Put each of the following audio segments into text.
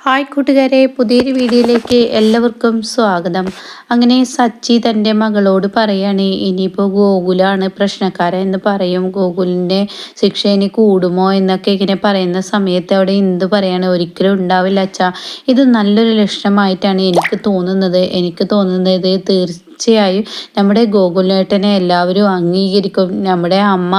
Hi കൂട്ടുകാരെ പുതിയൊരു വീഡിയോയിലേക്ക് എല്ലാവർക്കും സ്വാഗതം. അങ്ങനെ സച്ചി തന്റെ മകളോട് പറയാണ് ഇനിയിപ്പോൾ ഗോകുലാണ് പ്രശ്നക്കാരൻ എന്ന് പറയും. ഗോകുലിന്റെ ശിക്ഷ ഇനി കൂടുമോ? എന്നൊക്കെ ഇങ്ങനെ പറയുന്ന സമയത്ത് അവിടെ എന്ത് പറയാണ് ഒരിക്കലും ഉണ്ടാവില്ല അച്ഛ. ഇത് നല്ലൊരു ലക്ഷണമായിട്ടാണ് എനിക്ക് തോന്നുന്നത്. എനിക്ക് തോന്നുന്നത് തീർച്ച തീർച്ചയായും നമ്മുടെ ഗോകുലേട്ടനെ എല്ലാവരും അംഗീകരിക്കും. നമ്മുടെ അമ്മ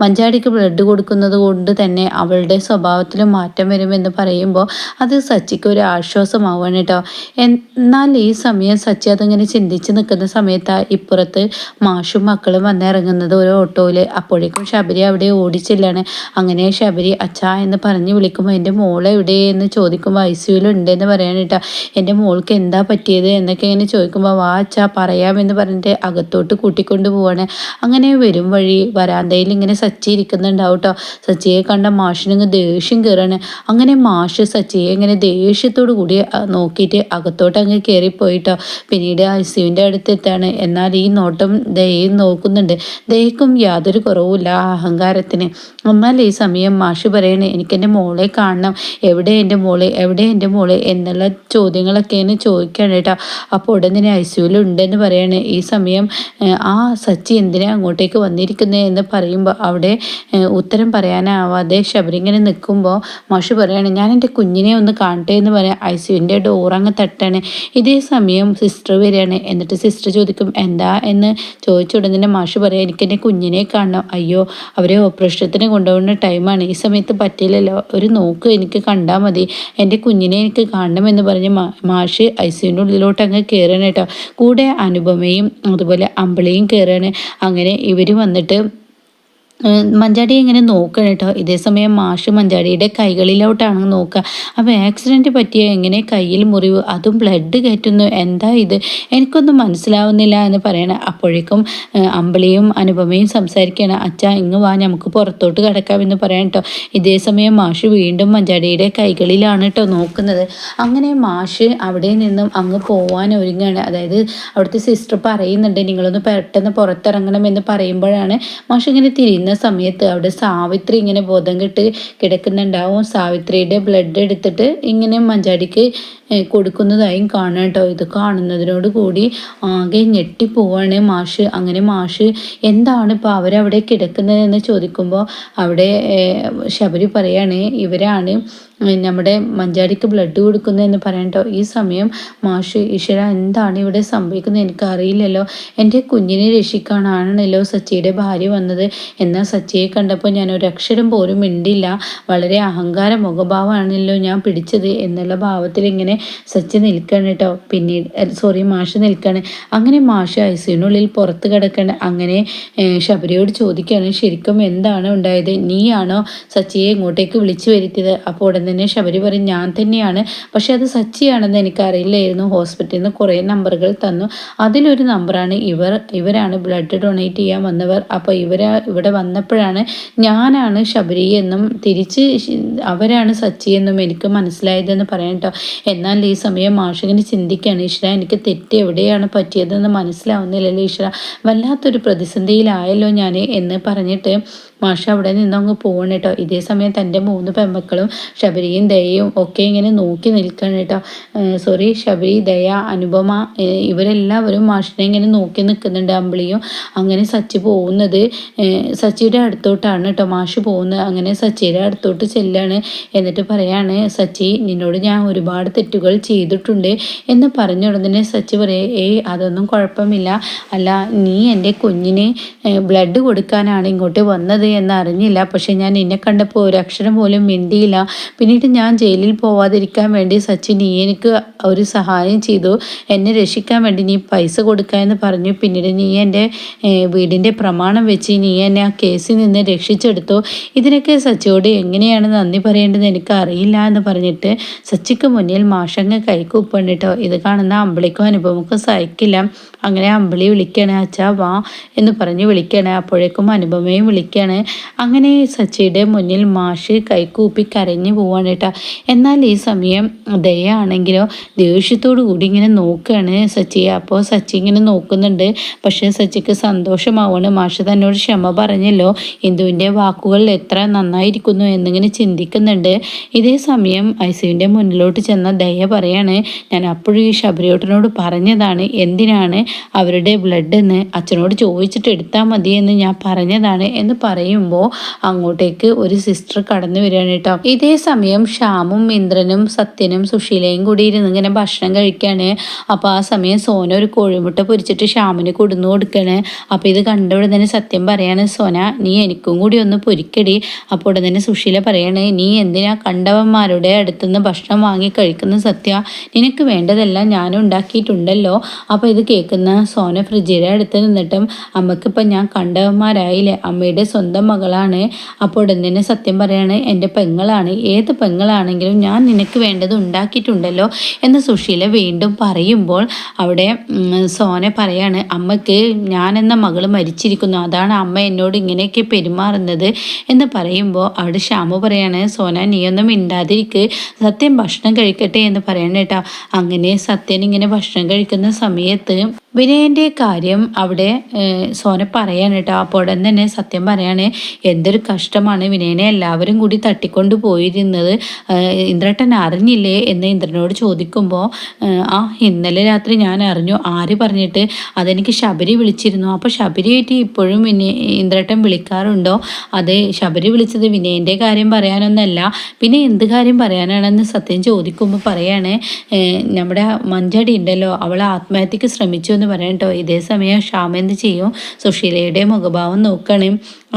മഞ്ചാടിക്ക് ബ്ലഡ് കൊടുക്കുന്നത് കൊണ്ട് തന്നെ അവളുടെ സ്വഭാവത്തിൽ മാറ്റം വരുമെന്ന് പറയുമ്പോൾ അത് സച്ചിക്ക് ഒരു ആശ്വാസമാവാണ് കേട്ടോ. എന്നാൽ ഈ സമയം സച്ചി അതിങ്ങനെ ചിന്തിച്ച് നിൽക്കുന്ന സമയത്ത് ഇപ്പുറത്ത് മാഷും മക്കളും വന്നിറങ്ങുന്നത് ഒരു ഓട്ടോയിൽ. അപ്പോഴേക്കും ശബരി അവിടെ ഓടിച്ചില്ലാണ്. അങ്ങനെ ശബരി അച്ഛാ എന്ന് പറഞ്ഞ് വിളിക്കുമ്പോൾ എന്റെ മോൾ എവിടെയെന്ന് ചോദിക്കുമ്പോൾ ഐ സിയുയിൽ എന്ന് പറയാൻ കേട്ടോ. എന്റെ മോൾക്ക് എന്താ പറ്റിയത്? എന്നൊക്കെ ഇങ്ങനെ ചോദിക്കുമ്പോൾ വാ അച്ഛാ പറയാം. പറയാമെന്ന് പറഞ്ഞിട്ട് അകത്തോട്ട് കൂട്ടിക്കൊണ്ട് പോവാണ്. അങ്ങനെ വരും വഴി വരാന്തയിൽ ഇങ്ങനെ സച്ചി ഇരിക്കുന്നുണ്ടാവും കേട്ടോ സച്ചിയെ കണ്ട മാഷിനങ്ങ് ദേഷ്യം കയറാണ് അങ്ങനെ മാഷ് സച്ചിയെ ഇങ്ങനെ ദേഷ്യത്തോടു കൂടി നോക്കിയിട്ട് അകത്തോട്ട് അങ്ങ് കയറിപ്പോയിട്ടോ പിന്നീട് ഐസിയുവിന്റെ അടുത്തെത്താണ് എന്നാൽ ഈ നോട്ടം ദയയും നോക്കുന്നുണ്ട്. ദയക്കും യാതൊരു കുറവുമില്ല അഹങ്കാരത്തിന്. എന്നാൽ ഈ സമയം മാഷ് പറയണേ എനിക്കെന്റെ മോളെ കാണണം. എവിടെ എന്റെ മോളെ? എവിടെ എന്റെ മോളെ? എന്നുള്ള ചോദ്യങ്ങളൊക്കെയാണ് ചോദിക്കുകയാണ് കേട്ടോ അപ്പോൾ ഉടനെ ഐസിയുവിൽ ഉണ്ടെന്ന് പറയും. പറയാണ് ഈ സമയം ആ സച്ചി എന്തിനാ അങ്ങോട്ടേക്ക് വന്നിരിക്കുന്നത് എന്ന് പറയുമ്പോൾ അവിടെ ഉത്തരം പറയാനാവാതെ ശബരിങ്ങനെ നിൽക്കുമ്പോൾ മാഷു പറയാണ് ഞാൻ എന്റെ കുഞ്ഞിനെ ഒന്ന് കാണട്ടെ എന്ന് പറയാം ഐ സിയുവിന്റെ ഡോറങ്ങ് തട്ടാണ്. ഇതേ സമയം സിസ്റ്റർ വരികയാണ്. എന്നിട്ട് സിസ്റ്റർ ചോദിക്കും എന്താ? എന്ന് ചോദിച്ച ഉടനെ മാഷ് പറയാം എനിക്ക് എന്റെ കുഞ്ഞിനെ കാണണം. അയ്യോ അവരെ ഓപ്പറേഷത്തിന് കൊണ്ടുപോകുന്ന ടൈമാണ് ഈ സമയത്ത് പറ്റില്ലല്ലോ. ഒരു നോക്ക് എനിക്ക് കണ്ടാൽ മതി. എന്റെ കുഞ്ഞിനെ എനിക്ക് കാണണം എന്ന് പറഞ്ഞ് മാഷ് ഐ സിയുവിന്റെ ഉള്ളിലോട്ട് അങ്ങ് കയറണം കേട്ടോ. കൂടെ അനു അനുപമയും അതുപോലെ അമ്പിളിയും കയറുകയാണ് അങ്ങനെ ഇവർ വന്നിട്ട് മഞ്ചാടി ഇങ്ങനെ നോക്കണം കേട്ടോ. ഇതേ സമയം മാഷ് മഞ്ചാടിയുടെ കൈകളിലോട്ടാണ് നോക്കുക. അപ്പോൾ ആക്സിഡന്റ് പറ്റിയ എങ്ങനെ കയ്യിൽ മുറിവ് അതും ബ്ലഡ് കയറ്റുന്നു എന്താ ഇത്? എനിക്കൊന്നും മനസ്സിലാവുന്നില്ല എന്ന് പറയണം അപ്പോഴേക്കും അമ്പിളിയും അനുപമയും സംസാരിക്കുകയാണ്. അച്ഛ ഇങ്ങ് വാ നമുക്ക് പുറത്തോട്ട് കിടക്കാം എന്ന് പറയാം കേട്ടോ. ഇതേ സമയം മാഷ് വീണ്ടും മഞ്ചാടിയുടെ കൈകളിലാണ് കേട്ടോ നോക്കുന്നത്. അങ്ങനെ മാഷ് അവിടെ നിന്നും അങ്ങ് പോവാൻ ഒരുങ്ങുകയാണ്. അതായത് അവിടുത്തെ സിസ്റ്റർ പറയുന്നുണ്ട് നിങ്ങളൊന്ന് പെട്ടെന്ന് പുറത്തിറങ്ങണം എന്ന് പറയുമ്പോഴാണ് മാഷ് ഇങ്ങനെ തിരിയുന്ന സമയത്ത് അവിടെ സാവിത്രി ഇങ്ങനെ ബോധം കെട്ട് കിടക്കുന്നുണ്ടാവും. സാവിത്രിയുടെ ബ്ലഡ് എടുത്തിട്ട് ഇങ്ങനെ മഞ്ചാടിക്ക് കൊടുക്കുന്നതായും കാണാം കേട്ടോ. ഇത് കാണുന്നതിനോട് കൂടി ആകെ ഞെട്ടിപ്പോവാണ് മാഷ്. അങ്ങനെ മാഷ് എന്താണ് ഇപ്പോൾ അവരവിടെ കിടക്കുന്നതെന്ന് ചോദിക്കുമ്പോൾ അവിടെ ശബരി പറയാണ് ഇവരാണ് നമ്മുടെ മഞ്ചാടിക്ക് ബ്ലഡ് കൊടുക്കുന്നതെന്ന് പറയട്ടോ ഈ സമയം മാഷ് ഈശ്വര എന്താണ് ഇവിടെ സംഭവിക്കുന്നത്? എനിക്കറിയില്ലല്ലോ. എന്റെ കുഞ്ഞിനെ രക്ഷിക്കാനാണല്ലോ സച്ചിയുടെ ഭാര്യ വന്നത്. എന്നാൽ സച്ചിയെ കണ്ടപ്പോൾ ഞാൻ ഒരു അക്ഷരം പോലും മിണ്ടില്ല. വളരെ അഹങ്കാര മുഖഭാവമാണല്ലോ ഞാൻ പിടിച്ചത് എന്നുള്ള ഭാവത്തിൽ ഇങ്ങനെ സച്ചി നിൽക്കണം കേട്ടോ. പിന്നീട് സോറി മാഷ് നിൽക്കാണ്. അങ്ങനെ മാഷ് ഐസിനുള്ളിൽ പുറത്ത് കിടക്കണം. അങ്ങനെ ശബരിയോട് ചോദിക്കുകയാണ് ശരിക്കും എന്താണ് ഉണ്ടായത്? നീയാണോ സച്ചിയെ ഇങ്ങോട്ടേക്ക് വിളിച്ചു വരുത്തിയത്? അപ്പോൾ ഉടൻ തന്നെ ശബരി പറയും ഞാൻ തന്നെയാണ്. പക്ഷെ അത് സച്ചിയാണെന്ന് എനിക്കറിയില്ലായിരുന്നു. ഹോസ്പിറ്റലിൽ നിന്ന് കുറേ നമ്പറുകൾ തന്നു. അതിലൊരു നമ്പറാണ് ഇവർ ഇവരാണ് ബ്ലഡ് ഡൊണേറ്റ് ചെയ്യാൻ വന്നവർ. അപ്പോൾ ഇവരാ ഇവിടെ വന്നപ്പോഴാണ് ഞാനാണ് ശബരി എന്നും തിരിച്ച് അവരാണ് സച്ചി എന്നും എനിക്ക് മനസ്സിലായതെന്ന് പറയാം കേട്ടോ എന്നാൽ ഈ സമയം മാഷകന് ചിന്തിക്കുകയാണ് ഈശ്വര എനിക്ക് തെറ്റ് എവിടെയാണ് പറ്റിയതെന്ന് മനസ്സിലാവുന്നില്ലല്ലോ ഈശ്വര. വല്ലാത്തൊരു പ്രതിസന്ധിയിലായല്ലോ ഞാൻ എന്ന് പറഞ്ഞിട്ട് മാഷ അവിടെ നിന്നങ്ങ് പോകണം കേട്ടോ ഇതേ സമയം തന്റെ മൂന്ന് പെമ്മക്കളും ശബരിയും ദയയും ഒക്കെ ഇങ്ങനെ നോക്കി നിൽക്കണം കേട്ടോ. സോറി ശബരി ദയ അനുപമ ഇവരെല്ലാവരും മാഷിനെ ഇങ്ങനെ നോക്കി നിൽക്കുന്നുണ്ട് അമ്പിളിയും. അങ്ങനെ സച്ചി പോകുന്നത് സച്ചിയുടെ അടുത്തോട്ടാണ് കേട്ടോ മാഷ് പോകുന്നത്. അങ്ങനെ സച്ചിയുടെ അടുത്തോട്ട് ചെല്ലാണ്. എന്നിട്ട് പറയാണ് സച്ചി നിന്നോട് ഞാൻ ഒരുപാട് തെറ്റുകൾ ചെയ്തിട്ടുണ്ട് എന്ന് പറഞ്ഞ ഉടനെ സച്ചി പറയേ ഏയ് അതൊന്നും കുഴപ്പമില്ല. അല്ല നീ എന്റെ കുഞ്ഞിന് ബ്ലഡ് കൊടുക്കാനാണ് ഇങ്ങോട്ട് വന്നത് എന്ന് അറിഞ്ഞില്ല പക്ഷെ ഞാൻ നിന്നെ കണ്ടപ്പോൾ ഒരു അക്ഷരം പോലും മിണ്ടിയില്ല. പിന്നീട് ഞാൻ ജയിലിൽ പോവാതിരിക്കാൻ വേണ്ടി സച്ചിൻ നീ എനിക്ക് ഒരു സഹായം ചെയ്തു. എന്നെ രക്ഷിക്കാൻ വേണ്ടി നീ പൈസ കൊടുക്കുക എന്ന് പറഞ്ഞു. പിന്നീട് നീ എന്റെ വീടിന്റെ പ്രമാണം വെച്ച് നീ എന്നെ ആ കേസിൽ നിന്ന് രക്ഷിച്ചെടുത്തു. ഇതിനൊക്കെ സച്ചിയോട് എങ്ങനെയാണ് നന്ദി പറയേണ്ടത് എനിക്ക് അറിയില്ല എന്ന് പറഞ്ഞിട്ട് സച്ചിക്ക് മുന്നിൽ മാഷങ്ങ് കൈക്കൂപ്പണ്ടിട്ടോ ഇത് കാണുന്ന അമ്പിളിക്കും അനുഭവമൊക്കെ സഹിക്കില്ല. അങ്ങനെ അമ്പിളി വിളിക്കണേ അച്ഛാ വാ എന്ന് പറഞ്ഞ് വിളിക്കണേ. അപ്പോഴേക്കും അനുപമയും വിളിക്കണേ. അങ്ങനെ സച്ചിയുടെ മുന്നിൽ മാഷ് കൈക്കൂപ്പി കരഞ്ഞു പോവാണ് കേട്ടോ. എന്നാൽ ഈ സമയം ദയാണെങ്കിലോ ദേഷ്യത്തോടു കൂടി ഇങ്ങനെ നോക്കുകയാണ് സച്ചിയെ അപ്പോൾ സച്ചി ഇങ്ങനെ നോക്കുന്നുണ്ട്. പക്ഷേ സച്ചിക്ക് സന്തോഷമാവാണ്. മാഷ് തന്നോട് ക്ഷമ പറഞ്ഞല്ലോ. ഇന്ദുവിന്റെ വാക്കുകൾ എത്ര നന്നായിരിക്കുന്നു എന്നിങ്ങനെ ചിന്തിക്കുന്നുണ്ട്. ഇതേ സമയം ഐസുവിന്റെ മുന്നിലോട്ട് ചെന്ന ദയ പറയാണ് ഞാൻ അപ്പോഴും ഈ ശബരിയോട്ടനോട് പറഞ്ഞതാണ്. എന്തിനാണ് അവരുടെ ബ്ലഡ് എന്ന് അച്ഛനോട് ചോദിച്ചിട്ട് എടുത്താൽ മതി എന്ന് ഞാൻ പറഞ്ഞതാണ് എന്ന് പറയുമ്പോൾ അങ്ങോട്ടേക്ക് ഒരു സിസ്റ്റർ കടന്നു വരികയാണ് കേട്ടോ. ഇതേ സമയം ഷ്യാമും ഇന്ദ്രനും സത്യനും സുശീലയും കൂടി ഇരുന്ന് ഇങ്ങനെ ഭക്ഷണം കഴിക്കുകയാണ് അപ്പോൾ ആ സമയം സോന ഒരു കോഴിമുട്ട പൊരിച്ചിട്ട് ശ്യാമിന് കൊടുന്നു കൊടുക്കണ്. അപ്പോൾ ഇത് കണ്ടവിടെ തന്നെ സത്യം പറയാണ് സോന നീ എനിക്കും കൂടി ഒന്ന് പൊരിക്കടി. അപ്പോൾ ഉടൻ തന്നെ സുശീല പറയാണ് നീ എന്തിനാ കണ്ടവന്മാരുടെ അടുത്തുനിന്ന് ഭക്ഷണം വാങ്ങി കഴിക്കുന്ന സത്യ? നിനക്ക് വേണ്ടതെല്ലാം ഞാൻ ഉണ്ടാക്കിയിട്ടുണ്ടല്ലോ. അപ്പോൾ ഇത് കേൾക്കുന്ന സോന ഫ്രിഡ്ജിയുടെ അടുത്ത് നിന്നിട്ടും അമ്മക്കിപ്പോൾ ഞാൻ കണ്ടവന്മാരായില്ലേ? അമ്മയുടെ സ്വന്തം മകളാണ്. അപ്പോൾ ഉടൻ തന്നെ സത്യം പറയാണ് എന്റെ പെങ്ങളാണ്. ഏത് പെങ്ങളാണെങ്കിലും ഞാൻ നിനക്ക് വേണ്ടത് ഉണ്ടാക്കിയിട്ടുണ്ടല്ലോ എന്ന് സുശീല വീണ്ടും പറയുമ്പോൾ അവിടെ സോന പറയാണ് അമ്മയ്ക്ക് ഞാനെന്ന മകൾ മരിച്ചിരിക്കുന്നു. അതാണ് അമ്മ എന്നോട് ഇങ്ങനെയൊക്കെ പെരുമാറുന്നത് എന്ന് പറയുമ്പോൾ അവിടെ ശ്യാമു പറയാണ് സോന നീയൊന്നും മിണ്ടാതിരിക്ക്. സത്യം ഭക്ഷണം കഴിക്കട്ടെ എന്ന് പറയണ കേട്ടോ. അങ്ങനെ സത്യൻ ഇങ്ങനെ ഭക്ഷണം കഴിക്കുന്ന സമയത്ത് വിനയന്റെ കാര്യം അവിടെ സോന പറയാണ് കേട്ടോ. അപ്പോൾ ഉടൻ തന്നെ സത്യം പറയാണ് എന്തൊരു കഷ്ടമാണ്. വിനയനെ എല്ലാവരും കൂടി തട്ടിക്കൊണ്ട് പോയിരുന്നത്. ഇന്ദ്രട്ടൻ അറിഞ്ഞില്ലേ എന്ന് ഇന്ദ്രനോട് ചോദിക്കുമ്പോൾ ആ ഇന്നലെ രാത്രി ഞാൻ അറിഞ്ഞു. ആര് പറഞ്ഞിട്ട്? അതെനിക്ക് ശബരി വിളിച്ചിരുന്നു. അപ്പോൾ ശബരിയായിട്ട് ഇപ്പോഴും വിനയ ഇന്ദ്രട്ടൻ വിളിക്കാറുണ്ടോ? അത് ശബരി വിളിച്ചത് വിനയന്റെ കാര്യം പറയാനൊന്നല്ല പിന്നെ എന്ത് കാര്യം പറയാനാണെന്ന് സത്യം ചോദിക്കുമ്പോൾ പറയാണ് നമ്മുടെ മഞ്ചടി ഉണ്ടല്ലോ അവൾ ആത്മഹത്യക്ക് ശ്രമിച്ചു എന്ന് പറയാം കേട്ടോ ഇതേ സമയം ഷ്യാം എന്ത് ചെയ്യും? സുശീലയുടെ മുഖഭാവം നോക്കണേ.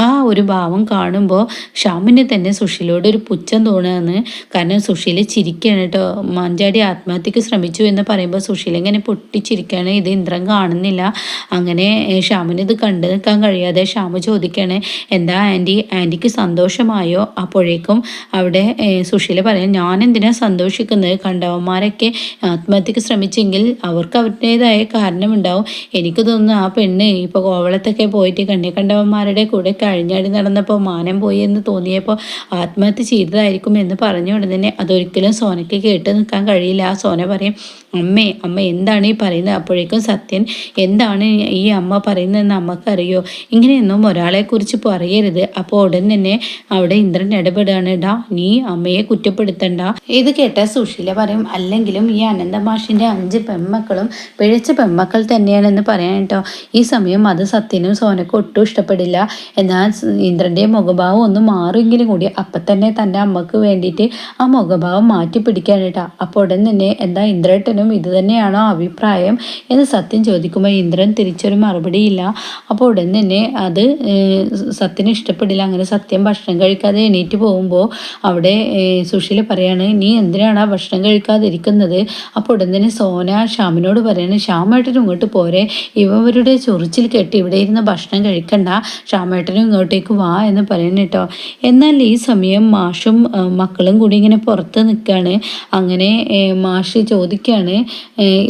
ആ ഒരു ഭാവം കാണുമ്പോൾ ഷ്യാമിന് തന്നെ സുഷിലോട് ഒരു പുച്ഛം തോന്നുകയാണ് കാരണം സുശീല ചിരിക്കുകയാണ് കേട്ടോ മഞ്ചാടി ആത്മഹത്യക്ക് ശ്രമിച്ചു എന്ന് പറയുമ്പോൾ സുശീല ഇങ്ങനെ പൊട്ടിച്ചിരിക്കുകയാണ് ഇത് ഇന്ദ്രൻ കാണുന്നില്ല. അങ്ങനെ ഷ്യാമിന് ഇത് കണ്ടു നിൽക്കാൻ കഴിയാതെ ഷ്യാമ് ചോദിക്കുകയാണ് എന്താ ആന്റി ആന്റിക്ക് സന്തോഷമായോ? അപ്പോഴേക്കും അവിടെ സുശീല പറയാം ഞാൻ എന്തിനാ സന്തോഷിക്കുന്നത്? കണ്ടവന്മാരൊക്കെ ആത്മഹത്യക്ക് ശ്രമിച്ചെങ്കിൽ അവർക്ക് അവരുടേതായ കാരണമുണ്ടാവും. എനിക്ക് തോന്നുന്നു ആ പെണ്ണ് ഇപ്പോൾ കോവളത്തൊക്കെ പോയിട്ട് കണ്ണി കണ്ടവന്മാരുടെ കൂടെ കഴിഞ്ഞാടി നടന്നപ്പോൾ മാനം പോയി എന്ന് തോന്നിയപ്പോൾ ആത്മഹത്യ ചെയ്തതായിരിക്കും എന്ന് പറഞ്ഞ ഉടനെ അതൊരിക്കലും സോനയ്ക്ക് കേട്ട് നിൽക്കാൻ കഴിയില്ല. ആ സോന പറയും അമ്മേ അമ്മ എന്താണ് ഈ പറയുന്നത്? അപ്പോഴേക്കും സത്യൻ എന്താണ് ഈ അമ്മ പറയുന്നതെന്ന് അമ്മക്കറിയോ? ഇങ്ങനെയൊന്നും ഒരാളെക്കുറിച്ച് പറയരുത്. അപ്പോൾ ഉടൻ തന്നെ അവിടെ ഇന്ദ്രൻ ഇടപെടുകയാണ്. ഡാ നീ അമ്മയെ കുറ്റപ്പെടുത്തണ്ട. ഇത് കേട്ട സുശീല പറയും അല്ലെങ്കിലും ഈ അനന്തമാഷിന്റെ അഞ്ച് പെൺമക്കളും പിഴച്ച പെൺമക്കൾ തന്നെയാണെന്ന് പറയാൻ കേട്ടോ. ഈ സമയം അത് സത്യനും സോനക്കും ഒട്ടും ഇഷ്ടപ്പെടില്ല. എന്നാൽ ഇന്ദ്രന്റെ മുഖഭാവം ഒന്ന് മാറുമെങ്കിലും കൂടി അപ്പം തന്നെ തന്റെ അമ്മയ്ക്ക് വേണ്ടിയിട്ട് ആ മുഖഭാവം മാറ്റി പിടിക്കാൻ കേട്ടോ. അപ്പോൾ ഉടൻ തന്നെ എന്താ ഇന്ദ്രേട്ടനും ഇത് തന്നെയാണോ അഭിപ്രായം എന്ന് സത്യം ചോദിക്കുമ്പോൾ ഇന്ദ്രൻ തിരിച്ചൊരു മറുപടിയില്ല അപ്പോൾ ഉടൻ തന്നെ അത് സത്യന് ഇഷ്ടപ്പെടില്ല. അങ്ങനെ സത്യം ഭക്ഷണം കഴിക്കാതെ എണീറ്റ് പോകുമ്പോൾ അവിടെ സുശീല പറയാണ് നീ എന്തിനാണ് ആ ഭക്ഷണം കഴിക്കാതിരിക്കുന്നത്? അപ്പോൾ ഉടൻ തന്നെ സോന ശ്യാമിനോട് പറയാണ് ശ്യാമേട്ടനും ഇങ്ങോട്ട് പോരെ. ഇവരുടെ ചൊറിച്ചിൽ കെട്ടി ഇവിടെ ഇരുന്ന് ഭക്ഷണം കഴിക്കണ്ട. ശ്യാമേട്ടനും ഇങ്ങോട്ടേക്ക് വാ എന്ന് പറയുന്നു കേട്ടോ എന്നാൽ ഈ സമയം മാഷും മക്കളും കൂടി ഇങ്ങനെ പുറത്ത് നിൽക്കുകയാണ് അങ്ങനെ മാഷ് ചോദിക്കുകയാണ്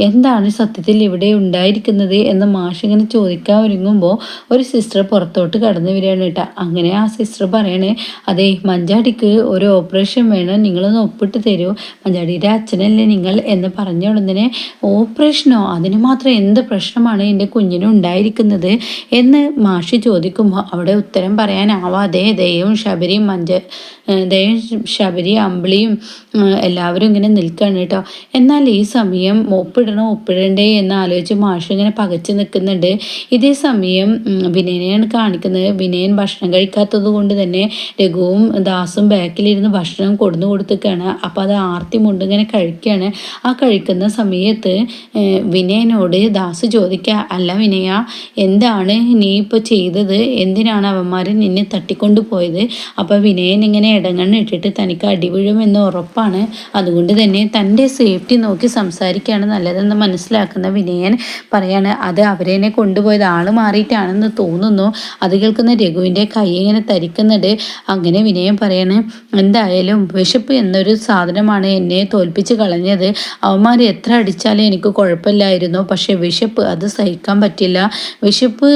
എന്താണ് സത്യത്തിൽ ഇവിടെ ഉണ്ടായിരിക്കുന്നത് എന്ന് മാഷ് ഇങ്ങനെ ചോദിക്കാൻ ഒരുങ്ങുമ്പോൾ ഒരു സിസ്റ്റർ പുറത്തോട്ട് കടന്നു വരികയാണ് കേട്ടോ. അങ്ങനെ ആ സിസ്റ്റർ പറയണേ അതെ മഞ്ചാടിക്ക് ഒരു ഓപ്പറേഷൻ വേണം. നിങ്ങളൊന്ന് ഒപ്പിട്ട് തരൂ. മഞ്ചാടിയുടെ അച്ഛനല്ലേ നിങ്ങൾ? എന്ന് പറഞ്ഞ ഉടനെ ഓപ്പറേഷനോ? അതിന് മാത്രം എന്ത് പ്രശ്നമാണ് എന്റെ കുഞ്ഞിന് ഉണ്ടായിരിക്കുന്നത്? എന്ന് മാഷി ചോദിക്കുമ്പോൾ അവിടെ ഉത്തരം പറയാനാവാതെ ദൈവം ശബരിയും മഞ്ച ദൈവം ശബരി അമ്പിളിയും എല്ലാവരും ഇങ്ങനെ നിൽക്കുകയാണ് കേട്ടോ. എന്നാൽ ഈ സമയം ഒപ്പിടണോ ഒപ്പിടണ്ടേ എന്ന് ആലോചിച്ച് മാഷ് ഇങ്ങനെ പകച്ചു നിൽക്കുന്നുണ്ട്. ഇതേ സമയം വിനയനെയാണ് കാണിക്കുന്നത്. വിനയൻ ഭക്ഷണം കഴിക്കാത്തത് കൊണ്ട് തന്നെ രഘുവും ദാസും ബാക്കിലിരുന്ന് ഭക്ഷണം കൊടുന്നു കൊടുത്തിക്കാണ് അപ്പോൾ അത് ആർത്തി മുണ്ട് ഇങ്ങനെ കഴിക്കുകയാണ്. ആ കഴിക്കുന്ന സമയത്ത് വിനയനോട് ദാസ് ചോദിക്കുക അല്ല വിനയ എന്താണ് നീ ഇപ്പോൾ ചെയ്തത്? എന്തിനാണ് അവന്മാർ നിന്നെ തട്ടിക്കൊണ്ടു പോയത്. അപ്പോൾ വിനയൻ ഇങ്ങനെ ഇടങ്ങണ്ണിട്ടിട്ട് തനിക്ക് അടിവീഴുമെന്ന് ഉറപ്പാണ്. അതുകൊണ്ട് തന്നെ തന്റെ സേഫ്റ്റി നോക്കി സംസാരിക്കുകയാണ് നല്ലതെന്ന് മനസ്സിലാക്കുന്ന വിനയൻ പറയാണ് അത് അവരെന്നെ കൊണ്ടുപോയത് ആൾ മാറിയിട്ടാണെന്ന് തോന്നുന്നു. അത് കേൾക്കുന്ന രഘുവിന്റെ കൈ ഇങ്ങനെ തരിക്കുന്നുണ്ട്. അങ്ങനെ വിനയൻ പറയാണ് എന്തായാലും വിശപ്പ് എന്നൊരു സാധനമാണ് എന്നെ തോൽപ്പിച്ച് കളഞ്ഞത്. അവന്മാർ എത്ര അടിച്ചാലും എനിക്ക് കുഴപ്പമില്ലായിരുന്നു. പക്ഷേ വിശപ്പ് അത് സഹിക്കാൻ പറ്റില്ല. വിശപ്പ്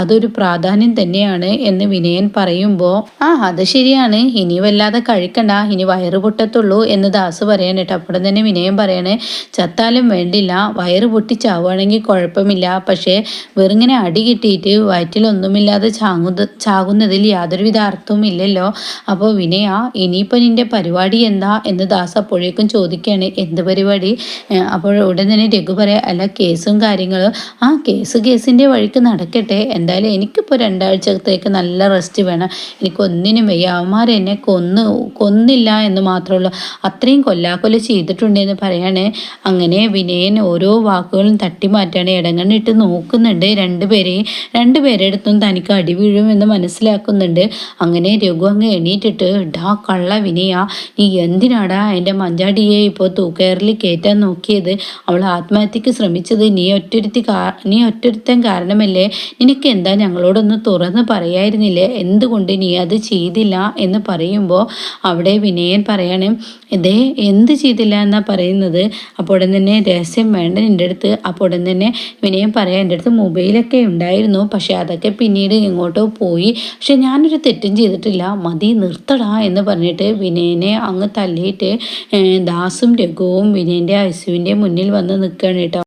അതൊരു പ്രാധാന്യം തന്നെയാണ്. തന്നെയാണ് എന്ന് വിനയൻ പറയുമ്പോൾ ആ അത് ശരിയാണ്. ഇനി വല്ലാതെ കഴിക്കണ്ട. ഇനി വയറ് പൊട്ടത്തുള്ളൂ എന്ന് ദാസ് പറയാനിട്ട് അപ്പോൾ തന്നെ വിനയൻ പറയണേ ചത്താലും വേണ്ടില്ല. വയറ് പൊട്ടി ചാവുകയാണെങ്കിൽ കുഴപ്പമില്ല. പക്ഷേ വെറുങ്ങനെ അടി കിട്ടിയിട്ട് വയറ്റിലൊന്നുമില്ലാതെ ചാങ്ങുന്ന ചാകുന്നതിൽ യാതൊരുവിധ അർത്ഥവും ഇല്ലല്ലോ. അപ്പോൾ വിനയ ഇനിയിപ്പോൾ നിന്റെ പരിപാടി എന്താ? എന്ന് ദാസ് അപ്പോഴേക്കും ചോദിക്കുകയാണ് എന്ത് പരിപാടി? അപ്പോൾ ഉടൻ തന്നെ രഘു പറയാം അല്ല കേസും കാര്യങ്ങളും. ആ കേസ് കേസിന്റെ വഴിക്ക് നടക്കട്ടെ. എന്തായാലും എനിക്കിപ്പോൾ രണ്ടാഴ്ചത്തേക്ക് നല്ല റെസ്റ്റ് വേണം. എനിക്കൊന്നിനും വയ്യ. അവന്മാർ എന്നെ കൊന്ന് കൊന്നില്ല എന്ന് മാത്രമേ ഉള്ളൂ. അത്രയും കൊല്ലാക്കൊല ചെയ്തിട്ടുണ്ടെന്ന് പറയാണ്. അങ്ങനെ വിനയൻ ഓരോ വാക്കുകളും തട്ടി മാറ്റാണ്. ഇടങ്ങണ്ണിട്ട് നോക്കുന്നുണ്ട് രണ്ടുപേരെയും രണ്ടുപേരെടുത്തും തനിക്ക് അടി വീഴുമെന്ന് മനസ്സിലാക്കുന്നുണ്ട്. അങ്ങനെ രഘു അങ്ങ് എണീറ്റിട്ട് ഡാ കള്ള വിനയ നീ എന്തിനാടാ എന്റെ മഞ്ചാടിയെ ഇപ്പോൾ തൂക്കയറിൽ കയറ്റാൻ നോക്കിയത്? അവൾ ആത്മഹത്യക്ക് ശ്രമിച്ചത്. നീ ഒറ്റൊരുത്തി കാ നീ ഒറ്റൊരുത്തൻ കാരണമല്ലേ? നിനക്ക് എന്താ ഞങ്ങളോടൊന്ന് തുറന്ന് പറയായിരുന്നില്ലേ? എന്തുകൊണ്ട് നീ അത് ചെയ്തില്ല എന്ന് പറയുമ്പോൾ അവിടെ വിനയൻ പറയാണ് ഇതേ എന്ത് ചെയ്തില്ല എന്നാ പറയുന്നത്? അപ്പോൾ ഉടൻ തന്നെ രഹസ്യം വേണ്ട എന്റെ അടുത്ത്. അപ്പോൾ ഉടൻ തന്നെ വിനയൻ പറയാം എന്റെ അടുത്ത് മൊബൈലൊക്കെ ഉണ്ടായിരുന്നു. പക്ഷേ അതൊക്കെ പിന്നീട് എങ്ങോട്ടോ പോയി. പക്ഷെ ഞാനൊരു തെറ്റും ചെയ്തിട്ടില്ല. മതി നിർത്തടാ എന്ന് പറഞ്ഞിട്ട് വിനയനെ അങ്ങ് തല്ലിയിട്ട് ദാസും രഘുവും വിനയന്റെ ഐസുവിന്റെ മുന്നിൽ വന്ന് നിൽക്കുകയാണ് കേട്ടോ.